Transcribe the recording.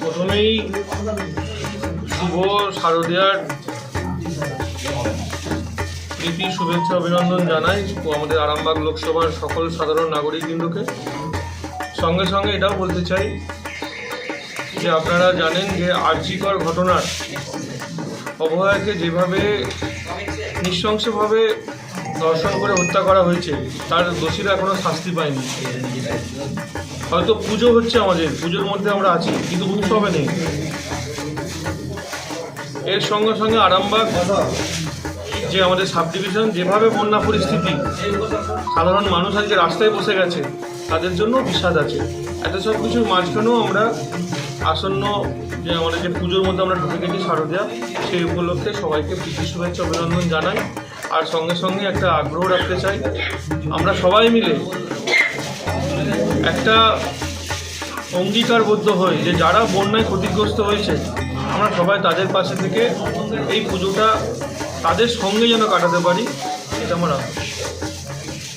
প্রথমেই শুভ শারদিয়ার প্রীতি, শুভেচ্ছা, অভিনন্দন জানাই আমাদের আরামবাগ লোকসভার সকল সাধারণ নাগরিকবৃন্দকে। সঙ্গে সঙ্গে এটাও বলতে চাই যে আপনারা জানেন যে আর্যিকর ঘটনার অবহায়কে যেভাবে নৃশংসভাবে দর্শন করে হত্যা করা হয়েছে, তার দোষীরা এখনও শাস্তি পায়নি। হয়তো পুজো হচ্ছে আমাদের, পুজোর মধ্যে আমরা আছি, কিন্তু উৎসবে নেই। এর সঙ্গে সঙ্গে আরামবাগ, যে আমাদের সাব ডিভিশন যেভাবে বন্যা পরিস্থিতি, সাধারণ মানুষ আজকে রাস্তায় বসে গেছে, তাদের জন্য বিষাদ আছে। এত সব কিছুর মাঝখানেও আমরা আসন্ন যে আমাদের যে পুজোর মধ্যে আমরা ঢুকে গেছি শারদীয়া, সেই উপলক্ষে সবাইকে প্রীতি শুভেচ্ছা, অভিনন্দন জানাই। আর সঙ্গে সঙ্গে একটা আগ্রহ রাখতে চাই। আমরা সবাই মিলে একটা অঙ্গীকারবদ্ধ হই যে যারা বন্যায় ক্ষতিগ্রস্ত হয়েছে, আমরা সবাই তাদের পাশে থেকে এই পুজোটা তাদের সঙ্গে যেন কাটাতে পারি, এটা আমার আশা